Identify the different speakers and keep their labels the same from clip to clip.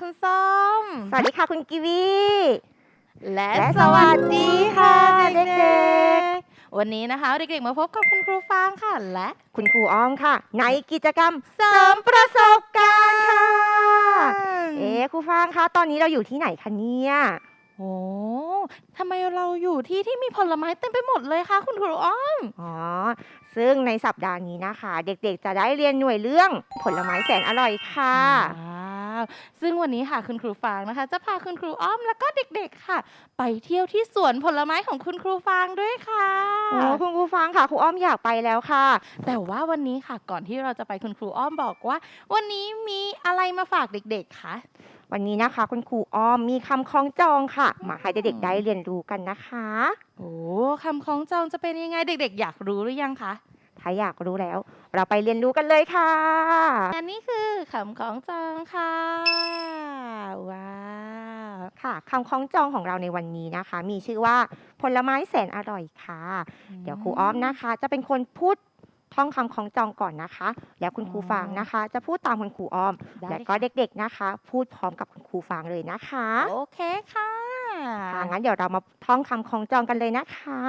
Speaker 1: คุณส้ม
Speaker 2: สวัสดีค่ะคุณกิวี
Speaker 1: และ
Speaker 2: และ
Speaker 1: สวัสดีค่ะ
Speaker 2: สวัสดีค่ะ
Speaker 1: เด็กๆ วันนี้นะคะเด็กๆมาพบกับคุณครูฟางค่ะ และ
Speaker 2: คุณครูอ้อมค่ะ ในกิจกรรม
Speaker 1: เสริมประสบการณ์
Speaker 2: ค่ะ
Speaker 1: ค่ะ
Speaker 2: เอ๊ะครูฟางคะตอนนี้เราอยู่ที่ไหนคะเนี่ย
Speaker 1: โอ้ทำไมเราอยู่ที่ที่มีผลไม้เต็มไปหมดเลยคะคุณครูอ้อม
Speaker 2: อ๋อ ซึ่งในสัปดาห์นี้นะคะ เด็กๆจะได้เรียนหน่วยเรื่องผลไม้แสนอร่อยค่ะ
Speaker 1: ว้าวซึ่งวันนี้ค่ะคุณครูฟางนะคะ จะพาคุณครูอ้อมแล้วก็เด็กๆค่ะ ไปเที่ยวที่สวนผลไม้ของคุณครูฟางด้วยค่ะ
Speaker 2: โอ้คุณครูฟางค่ะครูอ้อมอยากไปแล้วค่ะ
Speaker 1: แต่ว่าวันนี้ค่ะก่อนที่เราจะไปคุณครูอ้อมบอกว่า วันนี้มีอะไรมาฝากเด็กๆคะ
Speaker 2: วันนี้นะคะ คุณครูอ้อมมีคำคล้องจองค่ะ มาให้เด็กๆได้เรียนรู้กันนะคะ
Speaker 1: โอ้คำคล้องจองจะเป็นยังไงเด็ก ๆ อยากรู้หรือยังคะ
Speaker 2: ถ้าอยากรู้แล้ว เราไปเรียนรู้กันเลยค่ะ
Speaker 1: อันนี้คือคำคล้องจองค่ะ ว้าว
Speaker 2: ค่ะคำคล้องจองของเราในวันนี้นะคะ มีชื่อว่าผลไม้แสนอร่อยค่ะ เดี๋ยวครูอ้อมนะคะ จะเป็นคนพูดท่องคำคล้องจองก่อนนะคะ แล้วคุณครูฟางนะคะ จะพูดตามคุณครูอ้อม
Speaker 1: ได้
Speaker 2: แล้วก็เด็กๆนะคะ พูดพร้อมกับคุณครูฟางเลยนะคะ
Speaker 1: โอเคค่ะ
Speaker 2: ค่ะงั้นเดี๋ยวเรามาท่องคำคล้องจองกันเลยนะคะ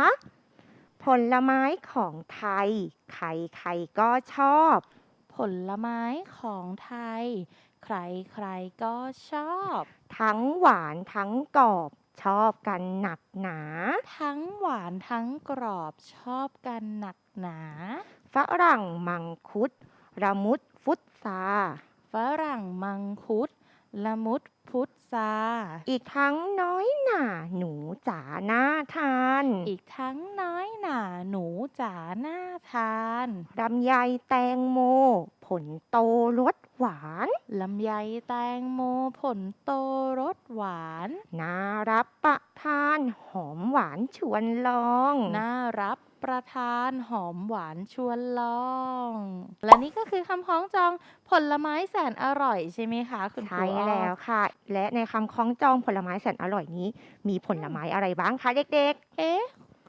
Speaker 2: ผลไม้ของไทย ใครๆก็ชอบ
Speaker 1: ผลไม้ของไทย ใครๆก็ชอบ
Speaker 2: ทั้งหวานทั้งกรอบชอบกันหนักหนา
Speaker 1: ทั้งหวานทั้งกรอบชอบกันหนักหนา
Speaker 2: ฝรั่งมังคุดระมุดฟุตซา
Speaker 1: ฝรั่งมังคุด ละมุดพุทรา
Speaker 2: อีกทั้งน้อยหน่าหนูจ๋าน่าทาน
Speaker 1: อีกทั้งน้อยหน่าหนูจ๋าหน้าทาน
Speaker 2: ลำไยแตงโม ผลโตรสหวาน
Speaker 1: ลำไยแตงโมผลโตรสหวาน
Speaker 2: น่ารับประทาน หอมหวานชวนลอง
Speaker 1: น่ารับ ประทานหอมหวานชวนลอง และนี่ก็คือคำคล้องจองผลไม้แสนอร่อยใช่ไหมคะคุณครู
Speaker 2: ใช่
Speaker 1: อ้อ
Speaker 2: แล้วค่ะ และในคำคล้องจองผลไม้แสนอร่อยนี้ มีผลไม้อะไรบ้างคะเด็ก
Speaker 1: เอ๊ะ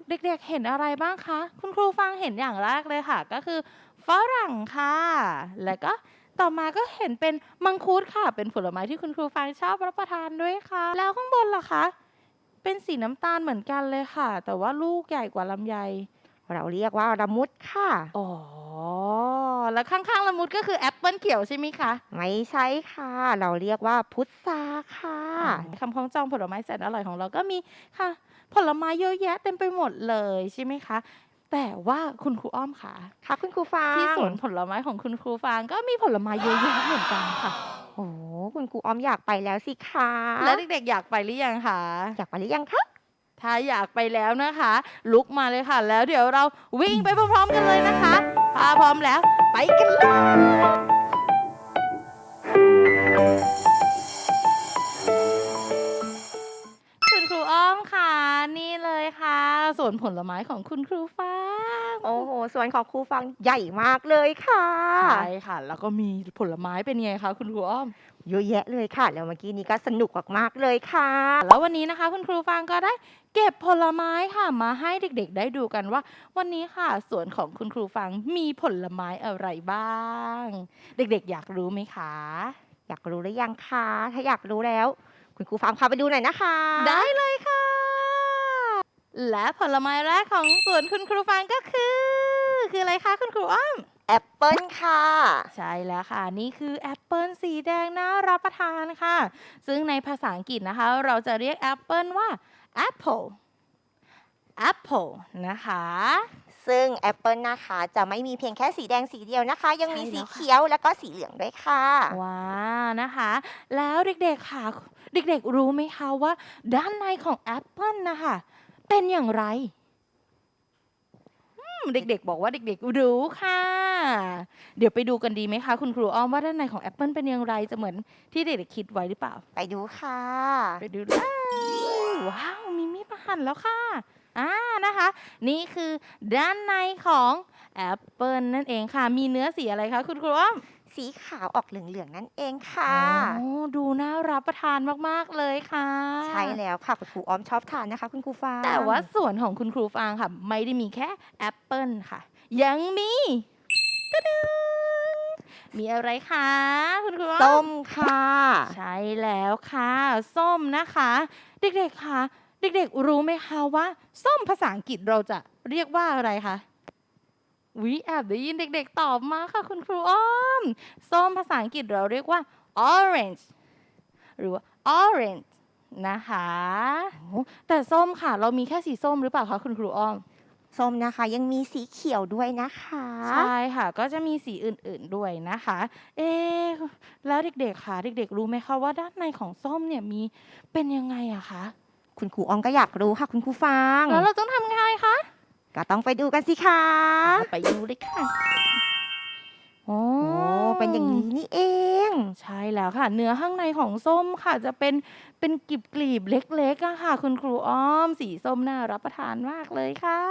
Speaker 1: เด็กๆเห็นอะไรบ้างคะ คุณครูฟังเห็นอย่างแรกเลยค่ะ ก็คือฝรั่งค่ะ แล้วก็ต่อมาก็เห็นเป็นมังคุดค่ะ เป็นผลไม้ที่คุณครูฟังชอบรับประทานด้วยค่ะ แล้วข้างบนล่ะคะ เป็นสีน้ำตาลเหมือนกันเลยค่ะ แต่ว่าลูกใหญ่กว่าลำไย
Speaker 2: ๆ เราเรียกว่าระมุดค่ะ
Speaker 1: อ๋อ แล้วข้างๆละมุดก็คือแอปเปิลเขียวใช่ไหมคะ
Speaker 2: ไม่ใช่ค่ะ เราเรียกว่าพุทราค่ะ
Speaker 1: คำคล้องจองผลไม้แสนอร่อยของเราก็มีค่ะ ผลไม้เยอะแยะเต็มไปหมดเลยใช่ไหมคะแต่ว่าคุณครูอ้อมค่ะ
Speaker 2: ค่ะคุณครูฟาง
Speaker 1: ที่สวนผลไม้ของคุณครูฟางก็มีผลไม้เยอะแยะเหมือนกันค่ะ
Speaker 2: โอ้คุณครูอ้อมอยากไปแล้วสิคะ
Speaker 1: แล้วเด็กๆอยากไปหรือยังคะ
Speaker 2: อยากไปหรือยังคะ
Speaker 1: ถ้าอยากไปแล้วนะคะ ลุกมาเลยค่ะ แล้วเดี๋ยวเราวิ่งไปพร้อมๆกันเลยนะคะถ้าพร้อมแล้ว ไปกันเลยคุณครูอ้อมค่ะ นี่เลยค่ะสวนผลไม้ของคุณครูฟ้า
Speaker 2: โอ้โหสวนของครูฟางใหญ่มากเลยค่ะ
Speaker 1: ใช่ค่ะ แล้วก็มีผลไม้เป็นไงคะคุณครูอ้อม
Speaker 2: เยอะแยะเลยค่ะ แล้วเมื่อกี้นี้ก็สนุกมากๆเลยค่ะ
Speaker 1: แล้ววันนี้นะคะ คุณครูฟางก็ได้เก็บผลไม้ค่ะมาให้เด็กๆ ได้ดูกันว่า วันนี้ค่ะสวนของคุณครูฟางมีผลไม้อะไรบ้าง เด็กๆ อยากรู้ไหมคะ
Speaker 2: อยากรู้หรือยังคะถ้าอยากรู้แล้ว คุณครูฟางพาไปดูหน่อยนะคะ
Speaker 1: ได้เลยค่ะ และผลไม้แรกของสวนคุณครูฟางก็คือ คืออะไรคะคุณครูอ้อม
Speaker 2: แอปเปิลค่ะ
Speaker 1: ใช่แล้วค่ะ นี่คือแอปเปิลสีแดงน่ารับประทานค่ะ ซึ่งในภาษาอังกฤษนะคะ เราจะเรียกแอปเปิลว่า apple apple นะคะ
Speaker 2: ซึ่งแอปเปิลนะคะ จะไม่มีเพียงแค่สีแดงสีเดียวนะคะ ยังมี
Speaker 1: ใช่
Speaker 2: สี
Speaker 1: แล้วค่ะ
Speaker 2: เขียวแล้วก็สีเหลืองด้วยค่ะ
Speaker 1: ว้าวนะคะ แล้วเด็กๆค่ะ เด็กๆรู้ไหมคะว่า ด้านในของแอปเปิลนะคะ เป็นอย่างไรอืมเด็กๆ บอกว่าเด็กๆ รู้ค่ะ เดี๋ยวไปดูกันดีไหมคะ คุณครูอ้อมว่าด้านในของแอปเปิลเป็นอย่างไรจะเหมือนที่เด็กๆ คิดไว้หรือเปล่า
Speaker 2: ไปดูค่ะ
Speaker 1: ไปดูเลยว้าว มีมีดมาหั่นแล้วค่ะอ่านะคะ นี่คือด้านในของแอปเปิลนั่นเองค่ะ มีเนื้อสีอะไรคะ คุณครูอ้อม
Speaker 2: สีขาวออกเหลืองๆนั่นเองค่ะ
Speaker 1: โอ้ดูน่ารับประทานมากๆเลยค่ะ
Speaker 2: ใช่แล้วค่ะคุณครูอ้อมชอบทานนะคะ คุณครูฟาง
Speaker 1: แต่ว่าส่วนของคุณครูฟางค่ะ ไม่ได้มีแค่แอปเปิลค่ะ ยังมีตะดึงมีอะไรคะคุณครูอ้อ
Speaker 2: ส้มค่ะ
Speaker 1: ใช่แล้วค่ะ ส้มนะคะ เด็กๆคะเด็กๆรู้ไหมคะว่า ส้มภาษาอังกฤษเราจะเรียกว่าอะไรคะ วิแอบได้ยินเด็กๆ ตอบมาค่ะคุณครูอ้อม ส้มภาษาอังกฤษเราเรียกว่า orange หรือว่า orange นะคะโอ้แต่ส้มค่ะ เรามีแค่สีส้มหรือเปล่าคะคุณครูอ้อม
Speaker 2: ส้มนะคะ ยังมีสีเขียวด้วยนะคะ
Speaker 1: ใช่ค่ะ ก็จะมีสีอื่นๆด้วยนะคะ เอ๊ะแล้วเด็กๆค่ะ เด็กๆ รู้ไหมคะว่าด้านในของส้มเนี่ยมีเป็นยังไงอะคะ
Speaker 2: คุณครูออมก็อยากรู้ค่ะ คุณครูฟาง
Speaker 1: แล้วเราต้องทำยังไงคะ
Speaker 2: ก็ต้องไปดูกันสิคะ
Speaker 1: ไปดูเลยค่ะ โอ้
Speaker 2: โอ้เป็นอย่างนี้นี่เอง
Speaker 1: ใช่แล้วค่ะ เนื้อข้างในของส้มค่ะ จะเป็นเป็นกลีบกลีบๆเล็กๆอะค่ะ คุณครูอ้อม สีส้มน่ารับประทานมากเลยค่ะ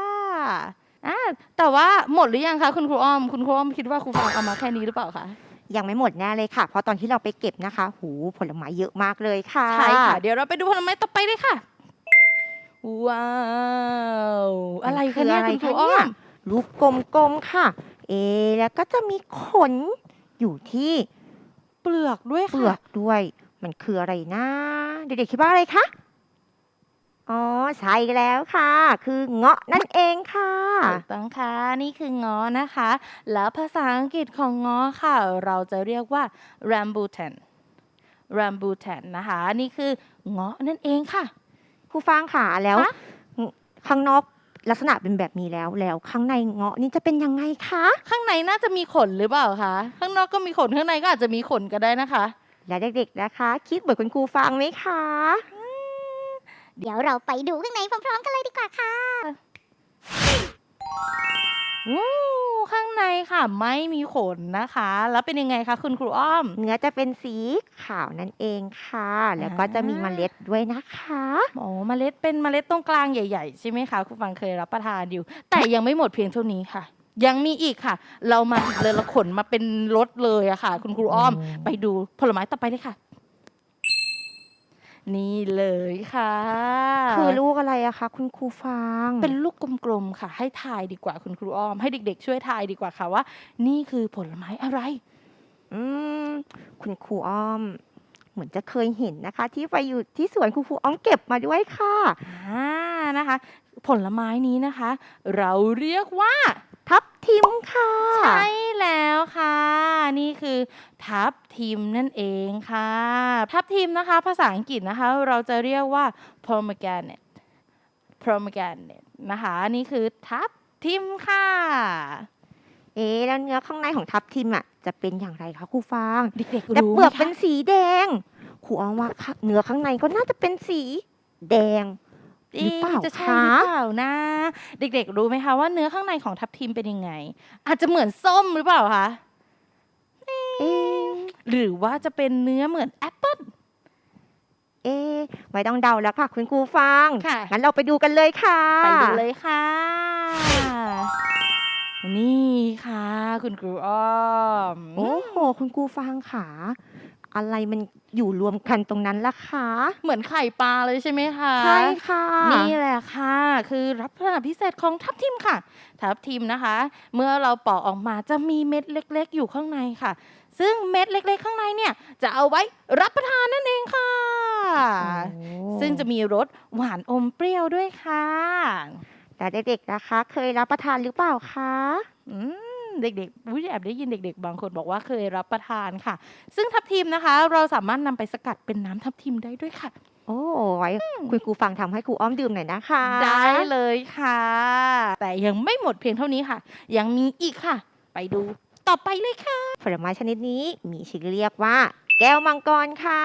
Speaker 1: อ่าแต่ว่าหมดหรือยังคะคุณครูอ้อม คุณครูอ้อมคิดว่าครูฟางเอามาแค่นี้หรือเปล่าคะ
Speaker 2: ยังไม่หมดแน่เลยค่ะ เพราะตอนที่เราไปเก็บนะคะ หูผลไม้เยอะมากเลยค่ะ
Speaker 1: ใช่ค่ะ เดี๋ยวเราไปดูผลไม้ต่อไปเลยค่ะ ว้าว อะไรคะเนี่ยคุณครูอ้อม
Speaker 2: ลูกกลมๆค่ะ เอะแล้วก็จะมีขนอยู่ที่
Speaker 1: เปลือกด้วย
Speaker 2: เปลือ
Speaker 1: ค่ะ
Speaker 2: กด้วย มันคืออะไรนะ เด็กๆคิดว่าอะไรคะ อ๋อใช่แล้วค่ะ คือเงาะนั่นเองค่ะ
Speaker 1: ถูกต้องค่ะนี่คือง้อนะคะ แล้วภาษาอังกฤษของง้อค่ะ เราจะเรียกว่า rambutan rambutan นะคะ นี่คือเงาะนั่นเองค่ะ
Speaker 2: ครูฟางค่ะแล้ว
Speaker 1: คะ
Speaker 2: ข้างนอกลักษณะเป็นแบบนี้แล้วแล้วข้างในเงาะนี่จะเป็นยังไงคะ
Speaker 1: ข้างในน่าจะมีขนหรือเปล่าคะ ข้างนอกก็มีขน ข้างในก็อาจจะมีขนก็ได้นะคะ
Speaker 2: และเด็กๆนะคะ คิดเหมือนคุณครูฟางไหมคะ
Speaker 3: เดี๋ยวเราไปดูข้างในพร้อมๆกันเลยดีกว่าค่ะ
Speaker 1: วู้ข้างในค่ะ ไม่มีขนนะคะ แล้วเป็นยังไงคะคุณครูอ้อม
Speaker 2: เนื้อจะเป็นสีขาวนั่นเองค่ะ แล้วก็จะมีเมล็ดด้วยนะคะ
Speaker 1: อ๋อเมล็ดเป็นเมล็ดตรงกลางใหญ่ๆ ใช่ไหมคะคุณฟังเคยรับประทานอยู่ แต่ยังไม่หมดเพียงเท่านี้ค่ะ ยังมีอีกค่ะ เรามาอีกเลยเราขนมาเป็นรถเลยอะค่ะ คุณครูอ้อม ไปดูผลไม้ต่อไปเลยค่ะ นี่เลยค่ะ
Speaker 2: คือลูกอะไรอะคะ คุณครูฟาง
Speaker 1: เป็นลูกกลมๆค่ะ ให้ทายดีกว่าคุณครูอ้อม ให้เด็กๆ ช่วยทายดีกว่าค่ะว่า นี่คือผลไม้อะไร
Speaker 2: อืม คุณครูอ้อม เหมือนจะเคยเห็นนะคะ ที่ไปอยู่ที่สวนคุณครูอ้อมเก็บมาด้วยค่ะ
Speaker 1: อ่านะคะ ผลไม้นี้นะคะ เราเรียกว่า
Speaker 2: ทับทิมค่ะ
Speaker 1: ใช่แล้วค่ะ นี่คือทับทิมนั่นเองค่ะ ทับทิมนะคะ ภาษาอังกฤษนะคะ เราจะเรียกว่า pomegranate pomegranate นะคะ นี่คือทับทิมค่ะ
Speaker 2: เอ๊ะแล้วเนื้อข้างในของทับทิมอะจะเป็นอย่างไรคะครูฟาง
Speaker 1: เด็กๆ
Speaker 2: แต่
Speaker 1: รู้
Speaker 2: เปลือก
Speaker 1: ไหม
Speaker 2: เป็น
Speaker 1: คะ
Speaker 2: สีแดงครูอ้อมว่าค่ะเนื้อข้างในก็น่าจะเป็นสีแดง หรือเปล่า
Speaker 1: เะจะใช่
Speaker 2: คะ
Speaker 1: หรือเปล่านะ เด็กๆรู้ไหมคะว่าเนื้อข้างในของทับทิมเป็นยังไง อาจจะเหมือนส้มหรือเปล่าคะ
Speaker 2: เอ๊ะ
Speaker 1: หรือว่าจะเป็นเนื้อเหมือนแอปเปิ้ล
Speaker 2: เอ๊ะไม่ต้องเดาแล้วค่ะ คุณครูฟาง
Speaker 1: ค่ะ
Speaker 2: งั้นเราไปดูกันเลยค่ะ
Speaker 1: ไปดูเลยค่ะ นี่ค่ะ คุณครูอ้อม
Speaker 2: โอ้โห คุณครูฟางค่ะ อะไรมันอยู่รวมกันตรงนั้นล่ะคะ
Speaker 1: เหมือนไข่ปลาเลยใช่ไหมคะ
Speaker 2: ใช่ค่ะ
Speaker 1: นี่แหละค่ะ คือรับประทานพิเศษของทับทิมค่ะ ทับทิมนะคะ เมื่อเราปอกออกมาจะมีเม็ดเล็ก ๆ อยู่ข้างในค่ะ ซึ่งเม็ดเล็ก ๆ ข้างในเนี่ย จะเอาไว้รับประทานนั่นเองค่ะ
Speaker 2: โอ้
Speaker 1: ซึ่งจะมีรสหวานอมเปรี้ยวด้วยค่ะ
Speaker 2: แต่เด็กๆนะคะ เคยรับประทานหรือเปล่าคะ
Speaker 1: อืม เด็กๆอุ๊ยแอบได้ยินเด็ก ๆ บางคนบอกว่าเคยรับประทานค่ะ ซึ่งทับทิมนะคะ เราสามารถนำไปสกัดเป็นน้ำทับทิมได้ด้วยค่ะ
Speaker 2: โอ้ไว้คุณครูฟังทำให้ครูอ้อมดื่มหน่อยนะคะ
Speaker 1: ได้เลยค่ะ แต่ยังไม่หมดเพียงเท่านี้ค่ะ ยังมีอีกค่ะ ไปดูต่อไปเลยค่ะ
Speaker 2: ผลไม้ชนิดนี้มีชื่อเรียกว่าแก้วมังกรค่ะ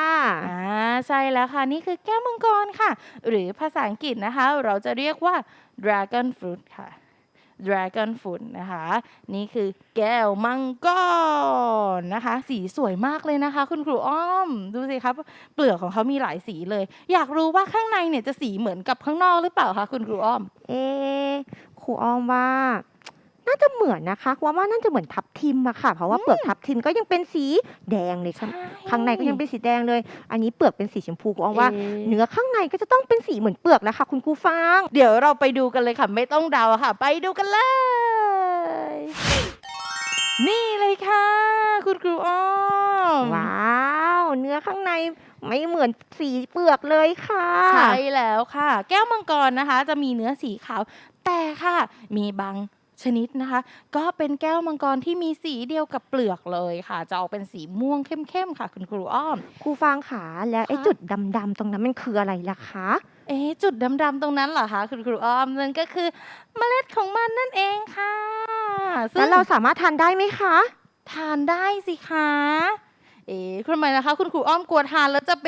Speaker 1: อ่าใช่แล้วค่ะ นี่คือแก้วมังกรค่ะ หรือภาษาอังกฤษนะคะ เราจะเรียกว่า dragon fruit ค่ะ dragon fruit นะคะ นี่คือแก้วมังกรนะคะ สีสวยมากเลยนะคะ คุณครูอ้อม ดูสิครับ เปลือกของเขามีหลายสีเลย อยากรู้ว่าข้างในเนี่ยจะสีเหมือนกับข้างนอกหรือเปล่าคะคุณครูอ้อม
Speaker 2: เอะครูอ้อมว่า น่าจะเหมือนนะคะครูอ้อมว่าน่าจะเหมือนทับทิมอะค่ะ เพราะว่าเปลือกทับทิมก็ยังเป็นสีแดงเลยค่ะข้างในก็ยังเป็นสีแดงเลย อันนี้เปลือกเป็นสีชมพูครูอ้อมว่า
Speaker 1: เอ๊ะ
Speaker 2: เนื้อข้างในก็จะต้องเป็นสีเหมือนเปลือกแล้วค่ะ คุณครูฟาง
Speaker 1: เดี๋ยวเราไปดูกันเลยค่ะ ไม่ต้องเดาค่ะ ไปดูกันเลย นี่เลยค่ะ คุณครูอ้อม
Speaker 2: ว้าวเนื้อข้างในไม่เหมือนสีเปลือกเลยค่ะ
Speaker 1: ใช่แล้วค่ะ แก้วมังกรนะคะ จะมีเนื้อสีขาว แต่ค่ะ มีบาง ชนิดนะคะ ก็เป็นแก้วมังกรที่มีสีเดียวกับเปลือกเลยค่ะ จะออกเป็นสีม่วงเข้มๆค่ะ คุณครูอ้อม
Speaker 2: ครูฟางขาแล้วไอ้
Speaker 1: ค่ะ
Speaker 2: จุดดำๆตรงนั้นมันคืออะไรล่ะคะ
Speaker 1: เอ๊ะจุดดำๆตรงนั้นเหรอคะคุณครูอ้อมนั่นก็คือเมล็ดของมันนั่นเองค่ะซึ่
Speaker 2: แล้
Speaker 1: ง
Speaker 2: วเราสามารถทานได้ไหมคะ
Speaker 1: ทานได้สิคะ เอ๊ะทำไมนะคะ คุณครูอ้อมกลัวทานแล้วจะไป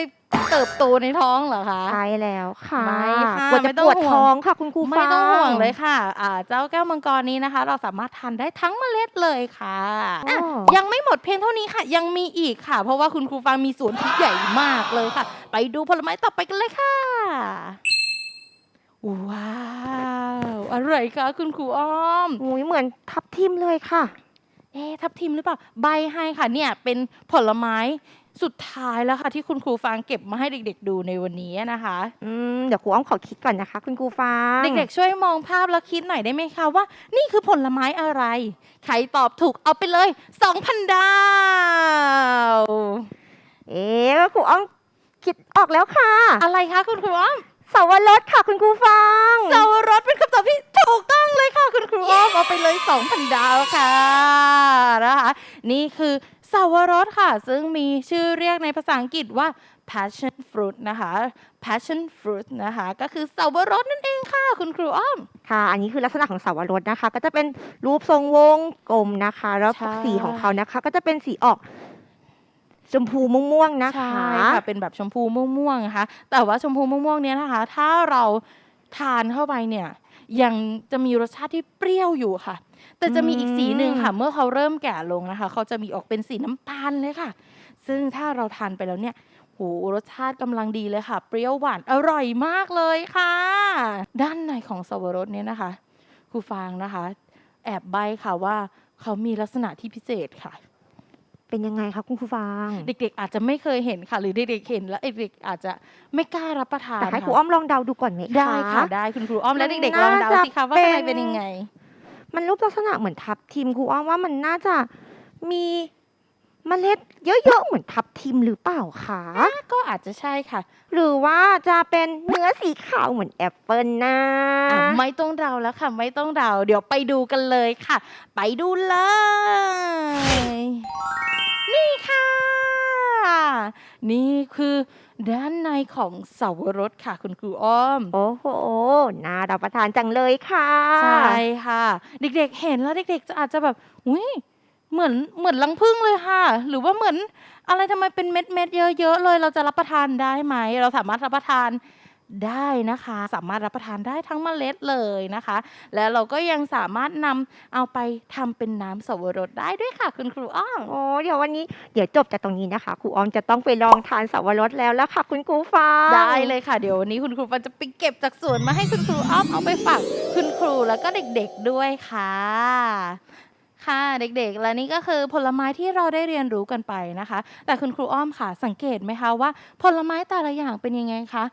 Speaker 1: เติบโตในท้องเหรอคะ
Speaker 2: ใช่แล้วค่ะ
Speaker 1: ไม่ค่ะ
Speaker 2: กลัว
Speaker 1: ไม่
Speaker 2: จะ
Speaker 1: ต้
Speaker 2: ป
Speaker 1: อง
Speaker 2: วด
Speaker 1: ห่วง
Speaker 2: ท้องค่ะ คุณครู
Speaker 1: ไม่ต้อง
Speaker 2: ฟา
Speaker 1: ห่วงเลยค่ะอ่าเจ้าแก้วมังกรนี้นะคะ เราสามารถทานได้ทั้งเมล็ดเลยค่ะอะ
Speaker 2: อ๋อ
Speaker 1: ยังไม่หมดเพียงเท่านี้ค่ะ ยังมีอีกค่ะ เพราะว่าคุณครูฟังมีสวนที่ใหญ่มากเลยค่ะ ไปดูผลไม้ต่อไปกันเลยค่ะ ว้าวอะไรคะคุณครูอ้อม
Speaker 2: อุ้ยเหมือนทับทิมเลยค่ะ
Speaker 1: เอ๊ะทับทิมหรือเปล่าใบให้ค่ะเนี่ยเป็นผลไม้ สุดท้ายแล้วค่ะ ที่คุณครูฟางเก็บมาให้เด็ก ๆ ดูในวันนี้นะคะ
Speaker 2: อืมเดี๋ยวครูอ้อมขอคิดก่อนนะคะ คุณครูฟาง
Speaker 1: เด็กๆ ช่วยมองภาพแล้วคิดหน่อยได้ไหมคะว่า นี่คือผลไม้อะไร ใครตอบถูกเอาไปเลย 2,000 ดาว
Speaker 2: เอ๊ะครูอ้อมคิดออกแล้วค่ะ
Speaker 1: อะไรคะคุณครูอ้อม
Speaker 2: สาวรสค่ะ คุณครูฟาง
Speaker 1: สาวรสเป็นคำตอบที่ถูกต้องเลยค่ะ คุณครูอ้อมเอาไปเลย 2,000 ดาวค่ะนะคะนี่คือ สาวรสค่ะ ซึ่งมีชื่อเรียกในภาษาอังกฤษว่า passion fruit นะคะ passion fruit นะคะ ก็คือสาวรสนั่นเองค่ะ คุณครูอ้อม
Speaker 2: ค่ะ อันนี้คือลักษณะของสาวรสนะคะ ก็จะเป็นรูปทรงวงกลมนะคะ แล้ว
Speaker 1: ใช่
Speaker 2: สีของเขานะคะ ก็จะเป็นสีออกชมพูม่วงๆนะคะ
Speaker 1: ใช่ค่ะเป็นแบบชมพูม่วงๆนะคะ แต่ว่าชมพูม่วงๆเนี้ยนะคะ ถ้าเราทานเข้าไปเนี่ย ยังจะมีรสชาติที่เปรี้ยวอยู่ค่ะ แต่จะมีอีกสีหนึ่งค่ะ เมื่อเขาเริ่มแก่ลงนะคะ เขาจะมีออกเป็นสีน้ำตาลเลยค่ะ ซึ่งถ้าเราทานไปแล้วเนี่ยโหรสชาติกำลังดีเลยค่ะ เปรี้ยวหวานอร่อยมากเลยค่ะ ด้านในของสับปะรดเนี่ยนะคะครูฟางนะคะ แอบใบค่ะว่าเขามีลักษณะที่พิเศษค่ะ
Speaker 2: เป็นยังไงคะคุณครูฟาง
Speaker 1: เด็กๆ อาจจะไม่เคยเห็นค่ะ หรือเด็กๆเห็นแล้วเด็กๆอาจจะไม่กล้ารับประทาน
Speaker 2: แต่ให้ครู
Speaker 1: ค่ะ
Speaker 2: อ้อมลองเดาดูก่อนไหมคะ
Speaker 1: ได้ค่ะได้คุณครูอ้อมและ
Speaker 2: มัน
Speaker 1: เด็กๆลองเดา
Speaker 2: น่าจะ
Speaker 1: สิคะว่าข้างใน
Speaker 2: เป็
Speaker 1: เป็นนยังไง
Speaker 2: มันรูปลักษณะเหมือนทับทิมครูอ้อมว่ามันน่าจะมีเมล็ดเยอะๆเหมือนทับทิมหรือเปล่าคะ
Speaker 1: ก็อาจจะใช่ค่ะ
Speaker 2: หรือว่าจะเป็นเนื้อสีขาวเหมือนแอปเปิลนะ
Speaker 1: อะไม่ต้องเดาแล้วค่ะ ไม่ต้องเดาเดี๋ยวไปดูกันเลยค่ะ ไปดูเลย นี่ค่ะ นี่คือด้านในของเสาวรสค่ะคุณครูอ้อม
Speaker 2: โอ้โห น่ารับประทานจังเลยค่ะ
Speaker 1: ใช่ค่ะ เด็กๆเห็นแล้วเด็กๆจะอาจจะแบบอุ้ยเหมือนเหมือนลังพึ่งเลยค่ะ หรือว่าเหมือนอะไรทำไมเป็นเม็ดเม็ดๆเยอะๆเลย เราจะรับประทานได้ไหม เราสามารถรับประทาน ได้นะคะ สามารถรับประทานได้ทั้งเมล็ดเลยนะคะ แล้วเราก็ยังสามารถนำเอาไปทำเป็นน้ำสับปะรดได้ด้วยค่ะ คุณครูอ้อม
Speaker 2: โอ้เดี๋ยววันนี้เดี๋ยวจบจากตรงนี้นะคะครูอ้อมจะต้องไปลองทานสาวรสแล้วแล้วค่ะคุณครูฟ้า
Speaker 1: ได้เลยค่ะ เดี๋ยววันนี้คุณครูปันจะไปเก็บจากสวนมาให้คุณครูอ้อมเอาไปฝากคุณครูแล้วก็เด็กๆด้วยค่ะ ค่ะเด็กๆ และนี่ก็คือผลไม้ที่เราได้เรียนรู้กันไปนะคะ แต่คุณครูอ้อมค่ะสังเกตไหมคะว่า ผลไม้แต่ละอย่างเป็นยังไงคะ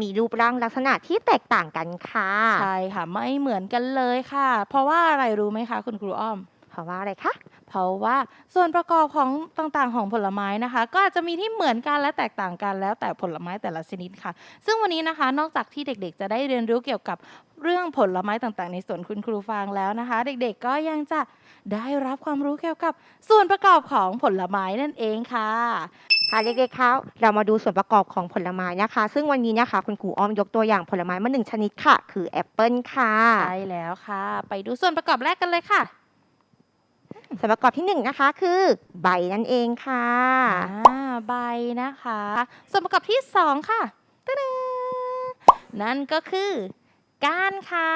Speaker 2: มีรูปร่างลักษณะที่แตกต่างกันค่ะ
Speaker 1: ใช่ค่ะ ไม่เหมือนกันเลยค่ะ เพราะว่าอะไรรู้ไหมคะ คุณครูอ้อม
Speaker 2: เพราะว่าอะไรคะ
Speaker 1: เพราะว่าส่วนประกอบของต่างๆของผลไม้นะคะ ก็อาจจะมีที่เหมือนกันและแตกต่างกันแล้วแต่ผลไม้แต่ละชนิดค่ะ ซึ่งวันนี้นะคะนอกจากที่เด็กๆ จะได้เรียนรู้เกี่ยวกับเรื่องผลไม้ต่างๆ ในสวนคุณครูฟางแล้วนะคะ เด็กๆก็ยังจะได้รับความรู้เกี่ยวกับส่วนประกอบของผลไม้นั่นเองค่ะ
Speaker 2: ค่ะเด็กๆคะเรามาดูส่วนประกอบของผลไม้นะคะ ซึ่งวันนี้นะคะคุณครูอ้อมยกตัวอย่างผลไม้มาหนึ่งชนิดค่ะ คือแอปเปิลค่ะ
Speaker 1: ใช่แล้วค่ะ ไปดูส่วนประกอบแรกกันเลยค่ะ
Speaker 2: ส่วนประกอบที่หนึ่งนะคะคือใบนั่นเองค่ะ
Speaker 1: อ่าใบนะคะ ส่วนประกอบที่สองค่ะตะดานั่นก็คือก้านค่ะ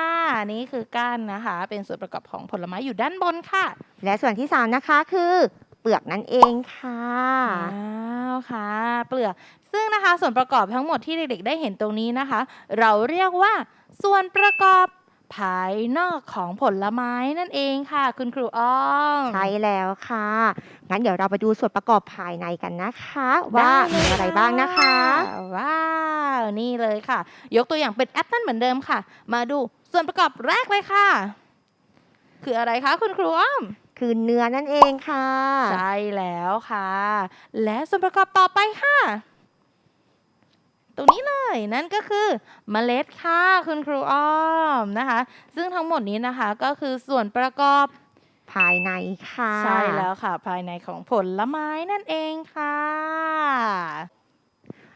Speaker 1: นี่คือก้านนะคะ เป็นส่วนประกอบของผลไม้อยู่ด้านบนค่ะ
Speaker 2: และส่วนที่สามนะคะคือ เปลือกนั่นเองค่ะ
Speaker 1: อ้าวค่ะ เปลือก ซึ่งนะคะส่วนประกอบทั้งหมดที่เด็กๆ ได้เห็นตรงนี้นะคะ เราเรียกว่า ส่วนประกอบภายนอกของผลไม้นั่นเองค่ะ คุณครูอ้อม
Speaker 2: ใช่แล้วค่ะ งั้นเดี๋ยวเราไปดูส่วนประกอบภายในกันนะคะ ว่า
Speaker 1: ได้
Speaker 2: มี
Speaker 1: เลย
Speaker 2: อะไรบ้างนะคะ
Speaker 1: ว้าวนี่เลยค่ะ ยกตัวอย่างเป็นแอปเปิลเหมือนเดิมค่ะ มาดูส่วนประกอบแรกเลยค่ะ คืออะไรคะคุณครูอ้อม
Speaker 2: คือเนื้อนั่นเองค่ะ
Speaker 1: ใช่แล้วค่ะ และส่วนประกอบต่อไปค่ะ ตรงนี้เลยนั่นก็คือเมล็ดค่ะคุณครูอ้อมนะคะ ซึ่งทั้งหมดนี้นะคะก็คือส่วนประกอบ
Speaker 2: ภายในค่ะ
Speaker 1: ใช่แล้วค่ะ ภายในของผลไม้นั่นเองค่ะ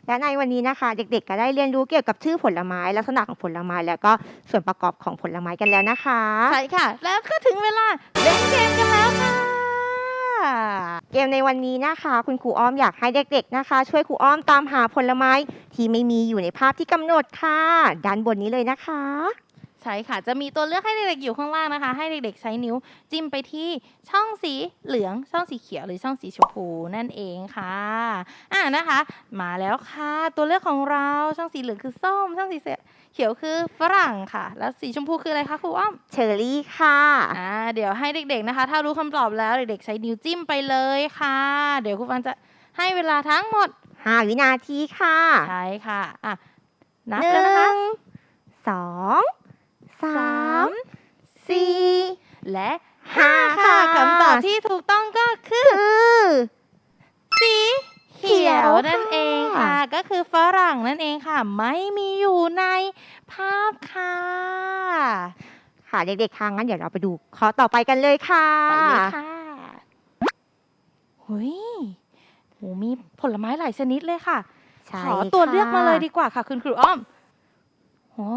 Speaker 2: และในวันนี้นะคะ เด็กๆ ก็ได้เรียนรู้เกี่ยวกับชื่อผลไม้ลักษณะของผลไม้แล้วก็ส่วนประกอบของผลไม้กันแล้วนะคะ
Speaker 1: ใช่ค่ะ แล้วก็ถึงเวลาเล่นเกมกันแล้วค่ะ
Speaker 2: เกมในวันนี้นะคะ คุณครูอ้อมอยากให้เด็กๆนะคะ ช่วยครูอ้อมตามหาผลไม้ที่ไม่มีอยู่ในภาพที่กำหนดค่ะด้านบนนี้เลยนะคะ
Speaker 1: ใช่ค่ะ จะมีตัวเลือกให้เด็กๆอยู่ข้างล่างนะคะ ให้เด็กๆใช้นิ้วจิ้มไปที่ช่องสีเหลือง ช่องสีเขียวหรือช่องสีชมพูนั่นเองค่ะอ่านะคะ มาแล้วค่ะ ตัวเลือกของเราช่องสีเหลืองคือส้ม ช่องสีเขียวคือฝรั่งค่ะ แล้วสีชมพูคืออะไรคะครูอ้อม
Speaker 2: เชอร์รี่ค่ะ
Speaker 1: อ่าเดี๋ยวให้เด็กๆนะคะ ถ้ารู้คำตอบแล้วเด็กๆใช้นิ้วจิ้มไปเลยค่ะ เดี๋ยวครูฟันจะให้เวลาทั้งหมด
Speaker 2: 5วินาทีค่ะ
Speaker 1: ใช่ค่ะอะนับ
Speaker 2: หนึ่
Speaker 1: แล้วนะคะ
Speaker 2: งสอง สามสี่
Speaker 1: และ
Speaker 2: ห้า
Speaker 1: ค่ะ
Speaker 2: ค่ะ
Speaker 1: คำตอบที่ถูกต้องก็คือ
Speaker 2: คือ
Speaker 1: สีเขียว
Speaker 2: เขียว
Speaker 1: นั่นเองค่ะ
Speaker 2: ค่ะ
Speaker 1: ก็คือฝรั่งนั่นเองค่ะ ไม่มีอยู่ในภาพค่ะ
Speaker 2: ค่ะเด็กๆค่ะงั้นเดี๋ยวเราไปดูข้อต่อไปกันเลยค่ะ
Speaker 1: ไปเลยค่ะเฮ้ยโหมีผลไม้หลายชนิดเลยค่ะ
Speaker 2: ใช่
Speaker 1: ขอตัว
Speaker 2: ค่ะ
Speaker 1: เลือกมาเลยดีกว่าค่ะ คุณครูอ้อมโอ้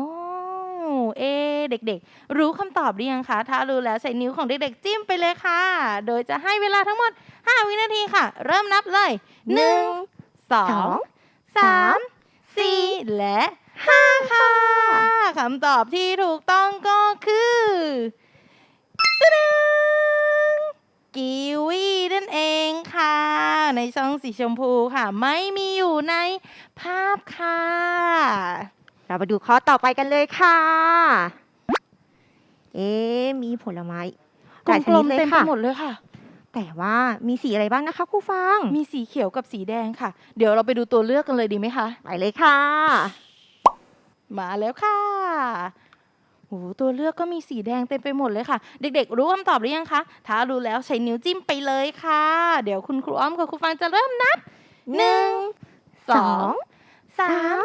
Speaker 1: เอเด็กๆ รู้คำตอบหรือยังคะ ถ้ารู้แล้วใส่นิ้วของเด็กๆจิ้มไปเลยค่ะ โดยจะให้เวลาทั้งหมด 5 วินาทีค่ะ เริ่มนับเลย
Speaker 2: หนึ่ง
Speaker 1: สอ
Speaker 2: ง
Speaker 1: สามสี่และห้าค่ะคำตอบที่ถูกต้องก็คือตึ๊ดๆกีวีนั่นเองค่ะ ในช่องสีชมพูค่ะ ไม่มีอยู่ในภาพค่ะ
Speaker 2: เรามาดูข้อต่อไปกันเลยค่ะ เอ๊ะมีผลไม้ห
Speaker 1: ก
Speaker 2: ลายช
Speaker 1: ล
Speaker 2: นิด
Speaker 1: ม
Speaker 2: เล
Speaker 1: ๆเต็
Speaker 2: ย
Speaker 1: มไป
Speaker 2: ค่ะ
Speaker 1: หมดเลยค่ะ
Speaker 2: แต่ว่ามีสีอะไรบ้างนะคะครูฟัง
Speaker 1: มีสีเขียวกับสีแดงค่ะ เดี๋ยวเราไปดูตัวเลือกกันเลยดีไหมคะ
Speaker 2: ไปเลยค่ะ
Speaker 1: มาแล้วค่ะโหตัวเลือกก็มีสีแดงเต็มไปหมดเลยค่ะ เด็กๆ รู้คำตอบหรือยังคะ ถ้ารู้แล้วใช้นิ้วจิ้มไปเลยค่ะ เดี๋ยวคุณครูอ้อมกับครูฟังจะเริ่มนับหนึ่งสองสาม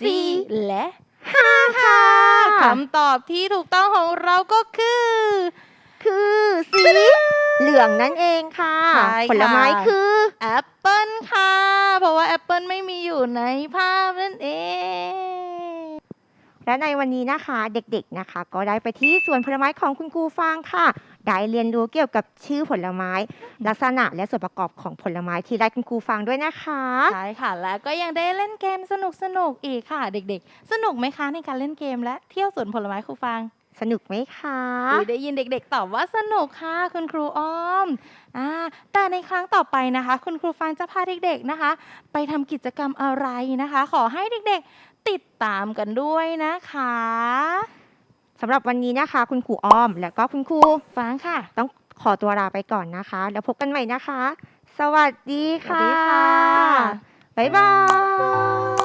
Speaker 1: สี่และห้าค่ะคำตอบที่ถูกต้องของเราก็คือ
Speaker 2: คือสีเหลืองนั่นเองค่ะ
Speaker 1: ใช่ค่ะ
Speaker 2: ผลไม้คือ
Speaker 1: แอปเปิลค่ะ เพราะว่าแอปเปิลไม่มีอยู่ในภาพนั่นเอง
Speaker 2: และในวันนี้นะคะเด็กๆนะคะ ก็ได้ไปที่สวนผลไม้ของคุณครูฟางค่ะ ได้เรียนรู้เกี่ยวกับชื่อผลไม้ ลักษณะและส่วนประกอบของผลไม้ที่ได้คุณครูฟางด้วยนะคะ
Speaker 1: ใช่ค่ะ แล้วก็ยังได้เล่นเกมสนุกสนุกๆอีกค่ะ เด็กๆ สนุกไหมคะในการเล่นเกมและเที่ยวสวนผลไม้ครูฟัง
Speaker 2: สนุกไหมคะ
Speaker 1: อุ๊ยได้ยินเด็กๆ ตอบว่าสนุกค่ะ คุณครูอ้อมอ่าแต่ในครั้งต่อไปนะคะ คุณครูฟังจะพาเด็กๆนะคะ ไปทำกิจกรรมอะไรนะคะ ขอให้เด็กๆ ติดตามกันด้วยนะคะ
Speaker 2: สำหรับวันนี้นะคะ คุณครูอ้อม แล้วก็คุณครู
Speaker 1: ฟังค่ะ
Speaker 2: ต้องขอตัวลาไปก่อนนะคะ แล้วพบกันใหม่นะคะ สวัสดี
Speaker 1: สวัส
Speaker 2: ค่ะ
Speaker 1: ดีค่ะ
Speaker 2: บ๊ายบาย